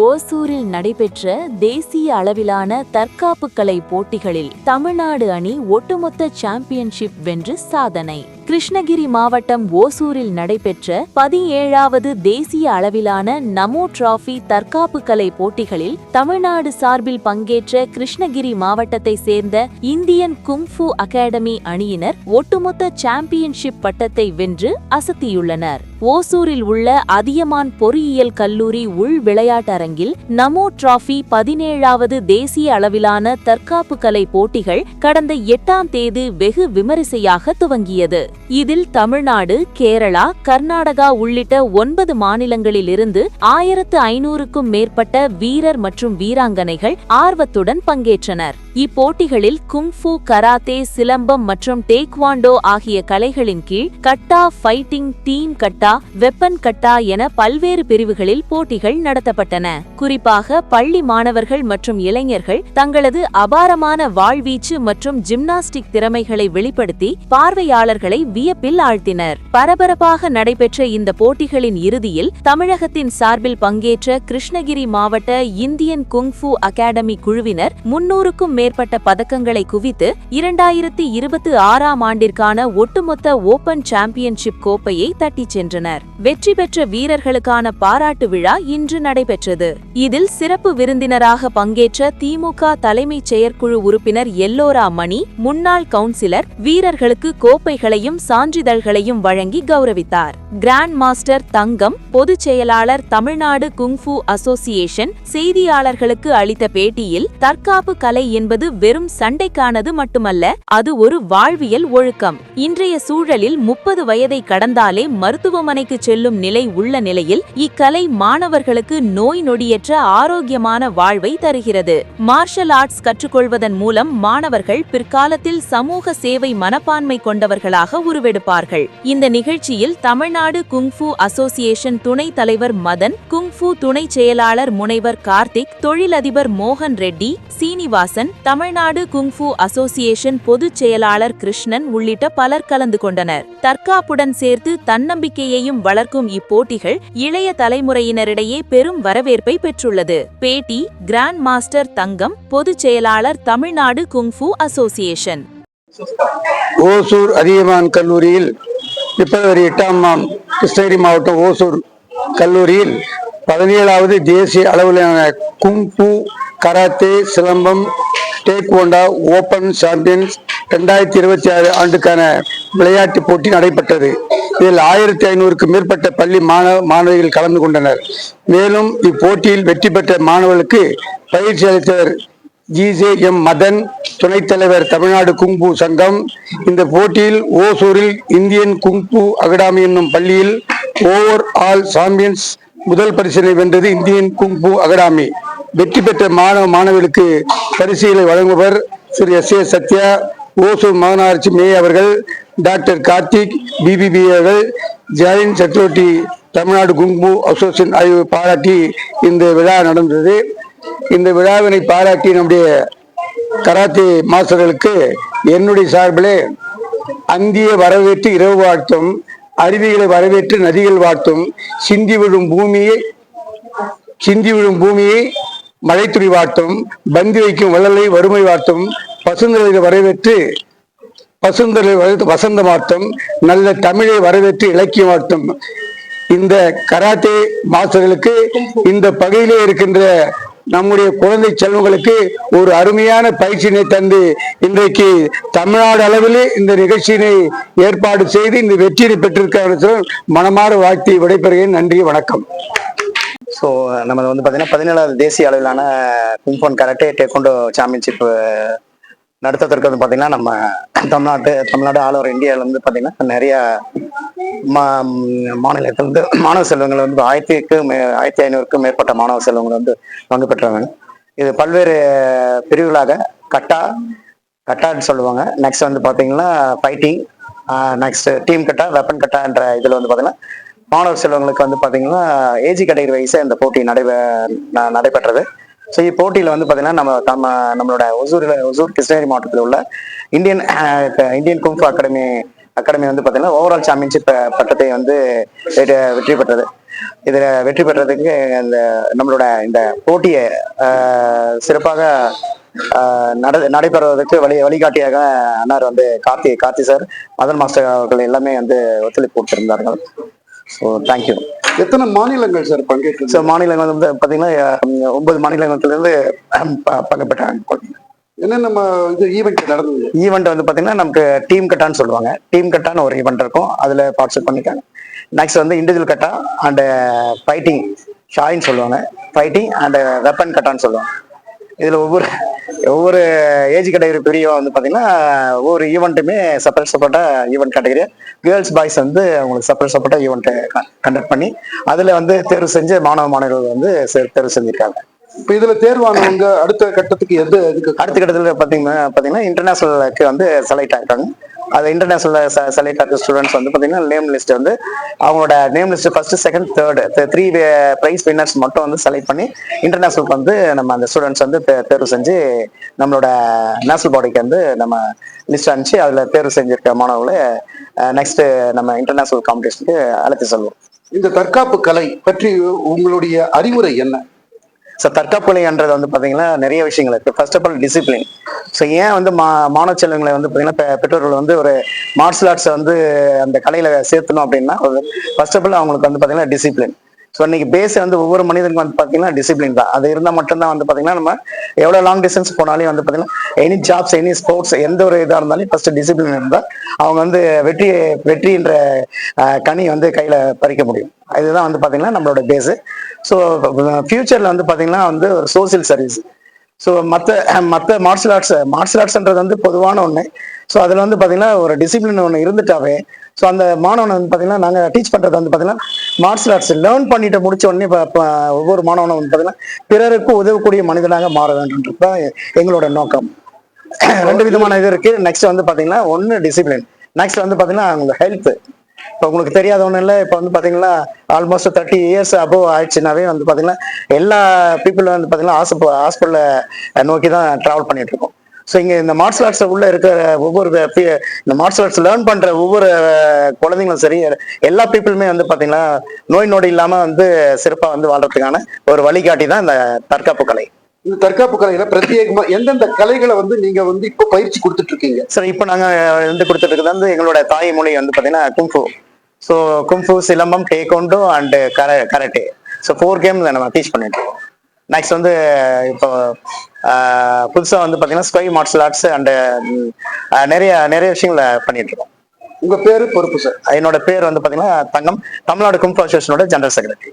ஓசூரில் நடைபெற்ற தேசிய அளவிலான தற்காப்பு கலை போட்டிகளில் தமிழ்நாடு அணி ஒட்டுமொத்த சாம்பியன்ஷிப் வென்று சாதனை. கிருஷ்ணகிரி மாவட்டம் ஓசூரில் நடைபெற்ற பதினேழாவது தேசிய அளவிலான நமோ டிராஃபி தற்காப்பு கலை போட்டிகளில் தமிழ்நாடு சார்பில் பங்கேற்ற கிருஷ்ணகிரி மாவட்டத்தை சேர்ந்த இந்தியன் குங்ஃபு அகாடமி அணியினர் ஒட்டுமொத்த சாம்பியன்ஷிப் பட்டத்தை வென்று அசத்தியுள்ளனர். ஓசூரில் உள்ள அதியமான் பொறியியல் கல்லூரி உள் விளையாட்டரங்கில் நமோ டிராஃபி பதினேழாவது தேசிய அளவிலான தற்காப்பு கலை போட்டிகள் கடந்த எட்டாம் தேதி வெகு விமரிசையாக துவங்கியது. இதில் தமிழ்நாடு கேரளா கர்நாடகா உள்ளிட்ட ஒன்பது மாநிலங்களிலிருந்து ஆயிரத்து ஐநூறுக்கும் மேற்பட்ட வீரர் மற்றும் வீராங்கனைகள் ஆர்வத்துடன் பங்கேற்றனர். இப்போட்டிகளில் குங்ஃபு கராத்தே சிலம்பம் மற்றும் டேக்வாண்டோ ஆகிய கலைகளின் கீழ் kata fighting team kata weapon kata என பல்வேறு பிரிவுகளில் போட்டிகள் நடத்தப்பட்டன. குறிப்பாக பள்ளி மாணவர்கள் மற்றும் இளைஞர்கள் தங்களது அபாரமான வாழ்வீச்சு மற்றும் ஜிம்னாஸ்டிக் திறமைகளை வெளிப்படுத்தி பார்வையாளர்களை வியப்பில் ஆழ்த்தினர். பரபரப்பாக நடைபெற்ற இந்த போட்டிகளின் இறுதியில் தமிழகத்தின் சார்பில் பங்கேற்ற கிருஷ்ணகிரி மாவட்ட இந்தியன் குங்ஃபு அகாடமி குழுவினர் முன்னூறுக்கும் மேற்பட்ட பதக்கங்களை குவித்து இரண்டாயிரத்தி இருபத்தி ஆறாம் ஆண்டிற்கான ஒட்டுமொத்த ஓபன் சாம்பியன்ஷிப் கோப்பையை தட்டிச் சென்றனர். வெற்றி பெற்ற வீரர்களுக்கான பாராட்டு விழா இன்று நடைபெற்றது. இதில் சிறப்பு விருந்தினராக பங்கேற்ற திமுக தலைமைச் செயற்குழு உறுப்பினர் எல்லோரா மணி முன்னாள் கவுன்சிலர் வீரர்களுக்கு கோப்பைகளையும் சான்றிதழ்களையும் வழங்கி கௌரவித்தார். கிராண்ட் மாஸ்டர் தங்கம் பொதுச் செயலாளர் தமிழ்நாடு குங்ஃபு அசோசியேஷன் செய்தியாளர்களுக்கு அளித்த பேட்டியில் தற்காப்பு கலை என்பது வெறும் சண்டைக்கானது மட்டுமல்ல அது ஒரு வாழ்வியல் ஒழுக்கம். இன்றைய சூழலில் முப்பது வயதை கடந்தாலே மருத்துவமனைக்கு செல்லும் நிலை உள்ள நிலையில் இக்கலை மாணவர்களுக்கு நோய் நொடியற்ற ஆரோக்கியமான வாழ்வை தருகிறது. மார்ஷல் ஆர்ட்ஸ் கற்றுக்கொள்வதன் மூலம் மாணவர்கள் பிற்காலத்தில் சமூக சேவை மனப்பான்மை கொண்டவர்களாக உருவெடுப்பார்கள். இந்த நிகழ்ச்சியில் தமிழ்நாடு குங்ஃபு அசோசியேஷன் துணைத் தலைவர் மதன் குங்ஃபு துணை செயலாளர் முனைவர் கார்த்திக் தொழிலதிபர் மோகன் Reddy Srinivasan Tamil Nadu kung fu association பொதுச் செயலாளர் கிருஷ்ணன் உள்ளிட்ட பலர் கலந்து கொண்டனர். தற்காப்புடன் சேர்த்து தன்னம்பிக்கையையும் வளர்க்கும் இப்போட்டிகள் இளைய தலைமுறையினரிடையே பெரும் வரவேற்பை பெற்றுள்ளது. பேட்டி கிராண்ட் மாஸ்டர் தங்கம் பொதுச் செயலாளர் Tamil Nadu kung fu association. Hosur Athiyaman கல்லூரியில் பிப்ரவரி எட்டாம் ஆம் கிருஷ்ணகிரி மாவட்டம் ஓசூர் கல்லூரியில் பதினேழாவது தேசிய அளவிலான kung fu karate silambam taekwondo open champions ரெண்டாயிரத்தி இருபத்தி ஆறு ஆண்டுக்கான விளையாட்டுப் போட்டி நடைபெற்றது. இதில் ஆயிரத்தி ஐநூறுக்கும் மேற்பட்ட பள்ளி மாணவ மாணவிகள் கலந்து கொண்டனர். மேலும் இப்போட்டியில் வெற்றி பெற்ற மாணவர்களுக்கு பயிற்சி அளித்தவர் ஜிஜே எம் மதன் துணைத் தலைவர் தமிழ்நாடு குங்பு சங்கம் இந்த போட்டியில் ஓசூரில் இந்தியன் குங்பு அகடாமி என்னும் பள்ளியில் ஓவர் ஆல் சாம்பியன்ஸ் முதல் பரிசினை வென்றது இந்தியன் குங்பு அகடாமி. வெற்றி பெற்ற மாணவ மாணவிகளுக்கு பரிசுகளை வழங்குபவர் திரு எஸ் ஏ சத்யா ஓசூர் மாநகராட்சி மேயர் அவர்கள் டாக்டர் கார்த்திக் பிபிபி அவர்கள் ஜெயின் சத்ரோட்டி தமிழ்நாடு குங்பு அசோசியேஷன் ஆய்வு பாராட்டி இந்த விழா நடந்தது. இந்த விழாவினை பாராட்டி நம்முடைய கராத்தே மாஸ்டர்களுக்கு என்னுடைய சார்பிலே அந்திய வரவேற்று இரவு வாழ்த்தும் அருவிகளை வரவேற்று நதிகள் வாழ்த்தும் சிந்தி விழும் பூமியை சிந்தி விழும் பூமியை மழைத்துளி வாட்டும் பந்தி வைக்கும் வள்ளலை வறுமை வாட்டும் பசுந்தலை வரவேற்று பசுந்தலை வரவேற்று வசந்த மாட்டும் நல்ல தமிழை வரவேற்று இலக்கியம் வாட்டும் இந்த கராத்தே மாஸ்டர்களுக்கு இந்த பகையிலே இருக்கின்ற நம்முடைய குழந்தை செல்வங்களுக்கு ஒரு அருமையான பயிற்சியினை தந்து இன்றைக்கு தமிழ்நாடு அளவிலே இந்த நிகழ்ச்சியினை ஏற்பாடு செய்து இந்த வெற்றியை பெற்றிருக்கிற மனமாறு வாழ்த்தி விடைபெறுகிறேன். நன்றி வணக்கம். ஸோ நம்ம வந்து பார்த்தீங்கன்னா பதினேழாவது தேசிய அளவிலான கும்போன் கராட்டே டேக்கொண்டோ சாம்பியன்ஷிப் நடத்துறதுக்கு வந்து பார்த்தீங்கன்னா நம்ம தமிழ்நாட்டு தமிழ்நாடு ஆல் ஓவர் இந்தியாவில் வந்து பார்த்தீங்கன்னா நிறைய மா மாநிலத்தில் வந்து மாணவ செல்வங்கள் வந்து ஆயிரத்திக்கு மே ஆயிரத்தி ஐநூறுக்கும் மேற்பட்ட மாணவ செல்வங்கள் வந்து பங்கு பெற்றவங்க. இது பல்வேறு பிரிவுகளாக கட்டா கட்டான்னு சொல்லுவாங்க. நெக்ஸ்ட் வந்து பார்த்தீங்கன்னா fighting next team kata weapon kata என்ற இதில் வந்து பார்த்தீங்கன்னா மாணவர் செல்வங்களுக்கு வந்து பார்த்தீங்கன்னா ஏஜி கேட்டகரி வைஸாக இந்த போட்டி நடைபெ ந- நடைபெற்றது. ஸோ இப்போட்டியில் வந்து பார்த்தீங்கன்னா நம்ம நம்ம நம்மளோட ஒசூரில் ஒசூர் கிருஷ்ணகிரி மாவட்டத்தில் உள்ள Indian Indian kung fu academy academy வந்து பார்த்தீங்கன்னா ஓவரால் சாம்பியன்ஷிப் பட்டத்தை வந்து வெற்றி பெற்றது. இதில் வெற்றி பெற்றதுக்கு இந்த நம்மளோட இந்த போட்டியை ஆஹ், சிறப்பாக ஆஹ், நட நடைபெறுவதற்கு வழி வழிகாட்டியாக அன்னார் வந்து கார்த்தி கார்த்தி சார் மதன் மாஸ்டர் அவர்கள் எல்லாமே வந்து ஒத்துழைப்பு கொடுத்திருந்தார்கள். ஸோ தேங்க்யூ எத்தனை மாநிலங்கள் சார் பங்கேற்று ஸோ மாநிலங்கள் வந்து பார்த்தீங்கன்னா ஒன்பது மாநிலத்திலிருந்து ப- பங்கு பெற்றாங்க என்னென்ன ம- இது ஈவெண்ட் நடந்தது? ஈவெண்ட் வந்து பார்த்தீங்கன்னா நமக்கு டீம் கட்டான்னு சொல்லுவாங்க. டீம் கட்டான்னு ஒரு ஈவெண்ட் இருக்கும். அதில் பார்ட்டிசிபேட் பண்ணிக்காங்க நெக்ஸ்ட் வந்து இண்டிவிஜுவல் கட்டா அண்ட் ஃபைட்டிங் ஷாயின்னு சொல்லுவாங்க. ஃபைட்டிங் அண்ட் வெப்பன் கட்டான்னு சொல்லுவாங்க. இதில் ஒவ்வொரு ஒவ்வொரு ஏஜ் கேட்டகரி பிரியும் வந்து பார்த்தீங்கன்னா ஒவ்வொரு ஈவெண்ட்டுமே செப்பரேட் செப்பரேட்டாக ஈவெண்ட் கேட்டகரி கேர்ள்ஸ் பாய்ஸ் வந்து அவங்களுக்கு செப்பரேட் செப்பரேட்டாக ஈவெண்ட்டு கண்டக்ட் பண்ணி அதில் வந்து தேர்வு செஞ்சு மாணவ மாணவர்கள் வந்து தேர்வு செஞ்சிருக்காங்க. இப்ப இதுல தேர்வானவங்க அடுத்த கட்டத்துக்கு எது அடுத்த கட்டத்தில் பார்த்தீங்கன்னா பார்த்தீங்கன்னா இன்டர்நேஷனலுக்கு வந்து செலக்ட் ஆகிட்டாங்க அது இன்டர்நேஷனல் செலக்ட் ஆகிற ஸ்டூடெண்ட்ஸ் வந்து பார்த்தீங்கன்னா நேம் லிஸ்ட் வந்து அவங்களோட name list first second third three prize winners மட்டும் வந்து செலக்ட் பண்ணி இன்டர்நேஷனலுக்கு வந்து நம்ம அந்த ஸ்டூடெண்ட்ஸ் வந்து தேர்வு செஞ்சு நம்மளோட நேஷனல் பாடிக்கு வந்து நம்ம லிஸ்ட் அனுப்பிச்சு அதில் தேர்வு செஞ்சிருக்க மாணவர்களை நெக்ஸ்ட் நம்ம இன்டர்நேஷனல் காம்படிஷனுக்கு அழைத்து செல்வோம். இந்த தற்காப்பு கலை பற்றி உங்களுடைய அறிவுரை என்ன? ஸோ தற்காப்புலைன்றது வந்து பார்த்தீங்கன்னா நிறைய விஷயங்கள் இருக்கு. First of all discipline so ஏன் வந்து மா மாணவ செல்வங்களை வந்து பார்த்தீங்கன்னா பெற்றோர்கள் வந்து ஒரு மார்ஷல் ஆர்ட்ஸை வந்து அந்த கலையில் சேர்த்தணும் அப்படின்னா ஃபர்ஸ்ட் ஆஃப் ஆல் அவங்களுக்கு வந்து பார்த்தீங்கன்னா டிசிப்ளின் ஸோ இன்னைக்கு பேஸ் வந்து ஒவ்வொரு மனிதனுக்கும் வந்து பார்த்தீங்கன்னா டிசிப்ளின் தான். அது இருந்தால் மட்டும்தான் வந்து பார்த்தீங்கன்னா நம்ம எவ்வளோ லாங் டிஸ்டன்ஸ் போனாலும் வந்து பார்த்தீங்கன்னா எனி ஜாப்ஸ் எனி ஸ்போர்ட்ஸ் எந்த ஒரு இதாக இருந்தாலும் ஃபர்ஸ்ட் டிசிப்ளின் இருந்தால் அவங்க வந்து வெற்றி வெற்றின்ற கனி வந்து கையில் பறிக்க முடியும். இதுதான் வந்து பார்த்தீங்கன்னா நம்மளோட பேஸு ஸோ ஃபியூச்சரில் வந்து பார்த்தீங்கன்னா வந்து சோசியல் சர்வீஸ் ஸோ மற்ற மற்ற மார்ஷியல் ஆர்ட்ஸ் மார்ஷியல் ஆர்ட்ஸ்ன்றது வந்து பொதுவான ஒன்று ஸோ அதில் வந்து பார்த்தீங்கன்னா ஒரு டிசிப்ளின் ஒன்று இருந்துட்டாவே ஸோ அந்த மாணவனை வந்து பார்த்தீங்கன்னா நாங்கள் டீச் பண்ணுறது வந்து பார்த்தீங்கன்னா மார்ஷல் ஆர்ட்ஸ் லேர்ன் பண்ணிட்டு முடிச்ச உடனே இப்போ ஒவ்வொரு மாணவனும் வந்து பார்த்தீங்கன்னா பிறருக்கு உதவக்கூடிய மனிதனாக மாற வேண்டும்ன்றது தான் எங்களோட நோக்கம். ரெண்டு விதமான இது இருக்கு. நெக்ஸ்ட் வந்து பார்த்தீங்கன்னா ஒன்று டிசிப்ளின் நெக்ஸ்ட் வந்து பார்த்தீங்கன்னா அவங்க ஹெல்த் இப்போ உங்களுக்கு தெரியாத ஒன்றும் இல்லை. இப்போ வந்து பார்த்தீங்கன்னா ஆல்மோஸ்ட் தேர்ட்டி இயர்ஸ் அபோவ் ஆயிடுச்சுனாவே வந்து பார்த்தீங்கன்னா எல்லா பீப்புளும் வந்து பார்த்தீங்கன்னா ஹாஸ்பிட்டல் ஹாஸ்பிட்டலை நோக்கி தான் ட்ராவல் பண்ணிட்டு இருக்கோம். ஸோ இங்கே இந்த மார்ஷல் ஆர்ட்ஸ் உள்ள இருக்கிற ஒவ்வொரு இந்த மார்ஷல் ஆர்ட்ஸ் லேர்ன் பண்ற ஒவ்வொரு குழந்தைங்களும் சரி எல்லா பீப்புளுமே வந்து பார்த்தீங்கன்னா நோய் நொடி இல்லாமல் வந்து சிறப்பாக வந்து வாழ்றதுக்கான ஒரு வழிகாட்டி தான் இந்த தற்காப்பு கலை. இந்த தற்காப்பு கலையில பிரத்யேகமா எந்தெந்த கலைகளை வந்து நீங்க வந்து இப்போ பயிற்சி கொடுத்துட்டு இருக்கீங்க? சார் இப்போ நாங்கள் வந்து கொடுத்துட்டு இருக்கிறது வந்து எங்களோட தாய் மொழி வந்து பார்த்தீங்கன்னா kung fu so kung fu silambam taekwondo and கர கரட்டே ஸோ ஃபோர் கேம் நம்ம டீச் பண்ணிட்டு இருக்கோம். நெக்ஸ்ட் வந்து இப்போ புதுசாக வந்து பார்த்தீங்கன்னா ஸ்கொய் மார்ஷல் ஆர்ட்ஸ் அண்டு நிறைய நிறைய விஷயங்கள பண்ணிட்டு இருக்கோம் உங்க பேரு பொறுப்பு சார் என்னோட பேர் வந்து பார்த்தீங்கன்னா தங்கம். தமிழ்நாடு கும்ஃபு அசோசியேஷனோட ஜெனரல் செக்ரட்டரி